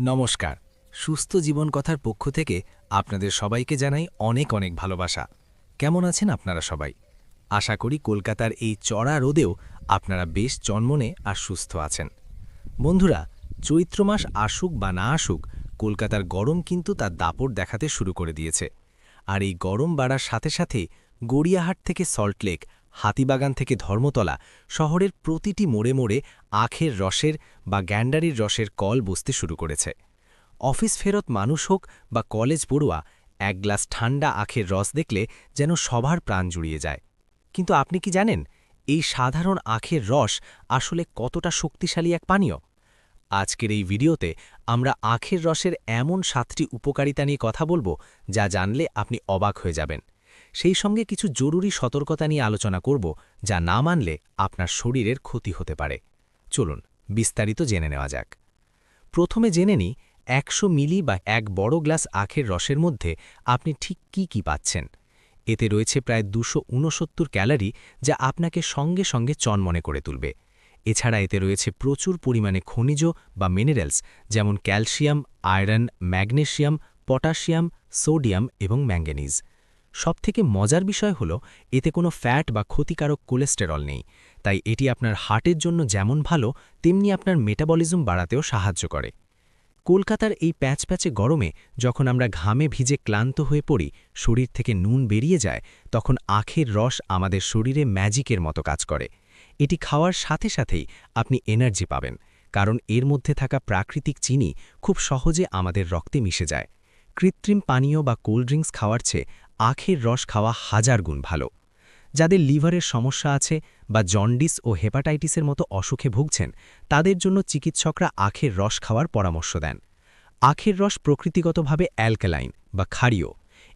নমস্কার। সুস্থ জীবন কথার পক্ষ থেকে আপনাদের সবাইকে জানাই অনেক অনেক ভালোবাসা। কেমন আছেন আপনারা সবাই? আশা করি কলকাতার এই চড়া রোদেও আপনারা বেশ জন্মনে আর সুস্থ আছেন। বন্ধুরা, চৈত্র মাস আসুক বা না আসুক, কলকাতার গরম কিন্তু তার দাপট দেখাতে শুরু করে দিয়েছে। আর এই গরম বাড়ার সাথে সাথে গড়িয়াহাট থেকে সল্টলেক হাতিবাগান থেকে ধর্মতলা শহরের প্রতিটি মোড়ে মোড়ে আখের রসের বা গ্যান্ডারির রসের কল বসতে শুরু করেছে। অফিস ফেরত মানুষ হোক বা কলেজ পড়ুয়া, এক গ্লাস ঠান্ডা আখের রস দেখলে যেন সবার প্রাণ জুড়িয়ে যায়। কিন্তু আপনি কি জানেন, এই সাধারণ আখের রস আসলে কতটা শক্তিশালী এক পানীয়? আজকের এই ভিডিওতে আমরা আখের রসের এমন সাতটি উপকারিতা নিয়ে কথা বলব, যা জানলে আপনি অবাক হয়ে যাবেন। সেই সঙ্গে কিছু জরুরি সতর্কতা নিয়ে আলোচনা করব, যা না মানলে আপনার শরীরের ক্ষতি হতে পারে। চলুন, বিস্তারিত জেনে নেওয়া যাক। প্রথমে জেনে নিই, একশো মিলি বা এক বড় গ্লাস আখের রসের মধ্যে আপনি ঠিক কি কি পাচ্ছেন। এতে রয়েছে প্রায় দুশো ক্যালারি, যা আপনাকে সঙ্গে সঙ্গে চনমনে করে তুলবে। এছাড়া এতে রয়েছে প্রচুর পরিমাণে খনিজ বা মিনারেলস, যেমন calcium, iron magnesium potassium sodium এবং ম্যাঙ্গানিজ। সবথেকে মজার বিষয় হল, এতে কোনো ফ্যাট বা ক্ষতিকারক কোলেস্টেরল নেই। তাই এটি আপনার হার্টের জন্য যেমন ভালো, তেমনি আপনার মেটাবলিজম বাড়াতেও সাহায্য করে। কলকাতার এই প্যাচ প্যাচে গরমে যখন আমরা ঘামে ভিজে ক্লান্ত হয়ে পড়ি, শরীর থেকে নুন বেরিয়ে যায়, তখন আখের রস আমাদের শরীরে ম্যাজিকের মতো কাজ করে। এটি খাওয়ার সাথে সাথেই আপনি এনার্জি পাবেন, কারণ এর মধ্যে থাকা প্রাকৃতিক চিনি খুব সহজে আমাদের রক্তে মিশে যায়। কৃত্রিম পানীয় বা কোল্ড ড্রিঙ্কস খাওয়ার চেয়ে আখের রস খাওয়া হাজার গুণ ভালো। যাদের লিভারের সমস্যা আছে বা জন্ডিস ও হেপাটাইটিসের মতো অসুখে ভুগছেন, তাদের জন্য চিকিৎসকরা আখের রস খাওয়ার পরামর্শ দেন। আখের রস প্রকৃতিগতভাবে অ্যালকালাইন বা ক্ষারীয়।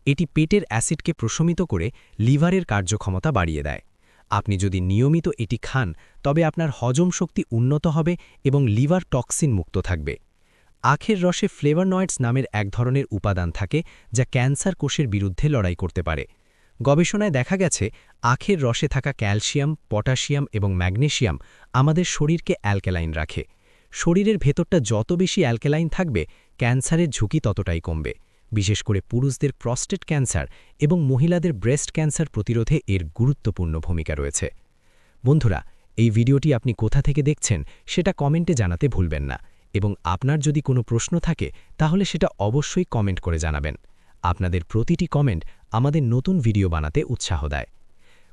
এটি পেটের অ্যাসিডকে প্রশমিত করে লিভারের কার্যক্ষমতা বাড়িয়ে দেয়। আপনি যদি নিয়মিত এটি খান, তবে আপনার হজম শক্তি উন্নত হবে এবং লিভার টক্সিন মুক্ত থাকবে। আখের রসে ফ্লেভারনয়েডস নামের এক ধরনের উপাদান থাকে যা ক্যান্সার কোষের বিরুদ্ধে লড়াই করতে পারে। গবেষণায় দেখা গেছে, আখের রসে থাকা ক্যালসিয়াম, পটাশিয়াম এবং ম্যাগনেশিয়াম আমাদের শরীরকে অ্যালকেলাইন রাখে। শরীরের ভেতরটা যত বেশি অ্যালকেলাইন থাকবে, ক্যান্সারের ঝুঁকি ততটাই কমবে। বিশেষ করে পুরুষদের প্রস্টেট ক্যান্সার এবং মহিলাদের ব্রেস্ট ক্যান্সার প্রতিরোধে এর গুরুত্বপূর্ণ ভূমিকা রয়েছে। বন্ধুরা, এই ভিডিওটি আপনি কোথা থেকে দেখছেন, সেটা কমেন্টে জানাতে ভুলবেন না। এবং আপনার যদি কোনো প্রশ্ন থাকে, তাহলে সেটা অবশ্যই কমেন্ট করে জানাবেন। আপনাদের প্রতিটি কমেন্ট আমাদের নতুন ভিডিও বানাতে উৎসাহ দেয়।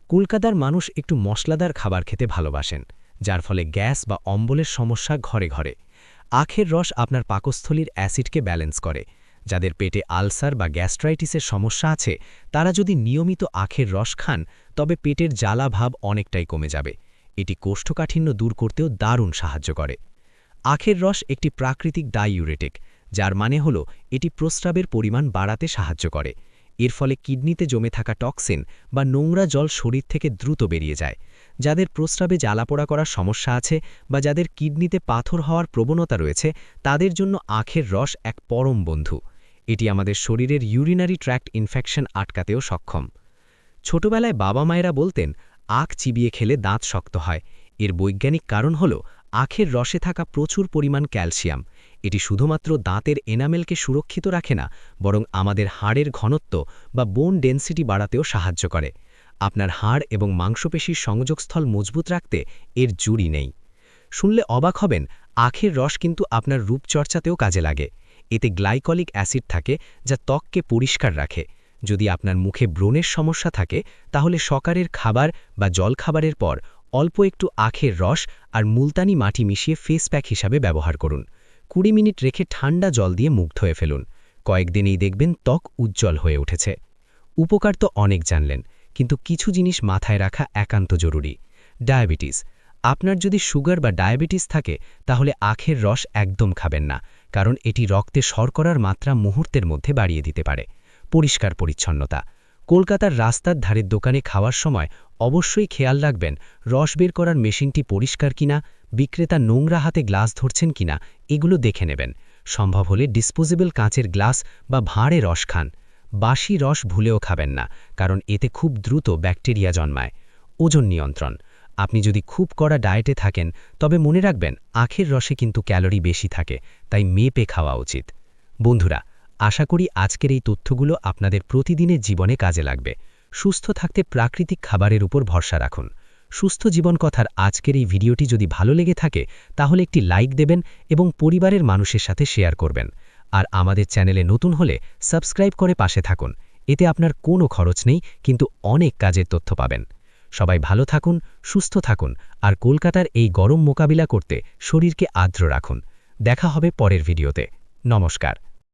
কলকাতার মানুষ একটু মশলাদার খাবার খেতে ভালোবাসেন, যার ফলে গ্যাস বা অম্বলের সমস্যা ঘরে ঘরে। আখের রস আপনার পাকস্থলীর অ্যাসিডকে ব্যালেন্স করে। যাদের পেটে আলসার বা গ্যাস্ট্রাইটিসের সমস্যা আছে, তারা যদি নিয়মিত আখের রস খান, তবে পেটের জ্বালা ভাব অনেকটাই কমে যাবে। এটি কোষ্ঠকাঠিন্য দূর করতেও দারুণ সাহায্য করে। আখের রস একটি প্রাকৃতিক ডাইউরেটিক, যার মানে হল এটি প্রস্রাবের পরিমাণ বাড়াতে সাহায্য করে। এর ফলে কিডনিতে জমে থাকা টক্সিন বা নোংরা জল শরীর থেকে দ্রুত বেরিয়ে যায়। যাদের প্রস্রাবে জ্বালাপোড়া করার সমস্যা আছে বা যাদের কিডনিতে পাথর হওয়ার প্রবণতা রয়েছে, তাদের জন্য আখের রস এক পরম বন্ধু। এটি আমাদের শরীরের ইউরিনারি ট্র্যাক্ট ইনফেকশন আটকাতেও সক্ষম। ছোটবেলায় বাবা মায়েরা বলতেন, আখ চিবিয়ে খেলে দাঁত শক্ত হয়। এর বৈজ্ঞানিক কারণ হল আখের রসে থাকা প্রচুর পরিমাণ ক্যালসিয়াম। এটি শুধুমাত্র দাঁতের এনামেলকে সুরক্ষিত রাখে না, বরং আমাদের হাড়ের ঘনত্ব বা বোন ডেন্সিটি বাড়াতেও সাহায্য করে। আপনার হাড় এবং মাংসপেশির সংযোগস্থল মজবুত রাখতে এর জুড়ি নেই। শুনলে অবাক হবেন, আখের রস কিন্তু আপনার রূপচর্চাতেও কাজে লাগে। এতে গ্লাইকলিক অ্যাসিড থাকে যা ত্বককে পরিষ্কার রাখে। যদি আপনার মুখে ব্রণের সমস্যা থাকে, তাহলে সকারের খাবার বা জলখাবারের পর অল্প একটু আখের রস আর মুলতানি মাটি মিশিয়ে ফেস প্যাক হিসাবে ব্যবহার করুন। কুড়ি মিনিট রেখে ঠান্ডা জল দিয়ে মুখ ধুয়ে ফেলুন। কয়েকদিনেই দেখবেন ত্বক উজ্জ্বল হয়ে উঠেছে। উপকার তো অনেক জানলেন, কিন্তু কিছু জিনিস মাথায় রাখা একান্ত জরুরি। ডায়াবেটিস। আপনার যদি সুগার বা ডায়াবেটিস থাকে, তাহলে আখের রস একদম খাবেন না, কারণ এটি রক্তে শর্করার মাত্রা মুহূর্তের মধ্যে বাড়িয়ে দিতে পারে। পরিষ্কার পরিচ্ছন্নতা। কলকাতার রাস্তার ধারের দোকানে খাওয়ার সময় অবশ্যই খেয়াল রাখবেন, রস বের করার মেশিনটি পরিষ্কার কিনা, বিক্রেতা নোংরা হাতে গ্লাস ধরছেন কিনা, এগুলো দেখে নেবেন। সম্ভব হলে ডিসপোজেবল কাঁচের গ্লাস বা ভাঁড়ে রস খান। বাসি রস ভুলেও খাবেন না, কারণ এতে খুব দ্রুত ব্যাকটেরিয়া জন্মায়। ওজন নিয়ন্ত্রণ। আপনি যদি খুব কড়া ডায়েটে থাকেন, তবে মনে রাখবেন, আখের রসে কিন্তু ক্যালোরি বেশি থাকে, তাই মেপে খাওয়া উচিত। বন্ধুরা আশা করি আজকের এই তথ্যগুলো আপনাদের প্রতিদিনের জীবনে কাজে লাগবে। সুস্থ থাকতে প্রাকৃতিক খাবারের উপর ভরসা রাখুন। সুস্থ জীবন কথার আজকের এই ভিডিওটি যদি ভালো লেগে থাকে, তাহলে একটি লাইক দেবেন এবং পরিবারের মানুষের সাথে শেয়ার করবেন। আর আমাদের চ্যানেলে নতুন হলে সাবস্ক্রাইব করে পাশে থাকুন। এতে আপনার কোনো খরচ নেই, কিন্তু অনেক কাজের তথ্য পাবেন। সবাই ভালো থাকুন, সুস্থ থাকুন, আর কলকাতার এই গরম মোকাবিলা করতে শরীরকে আর্দ্র রাখুন। দেখা হবে পরের ভিডিওতে। নমস্কার।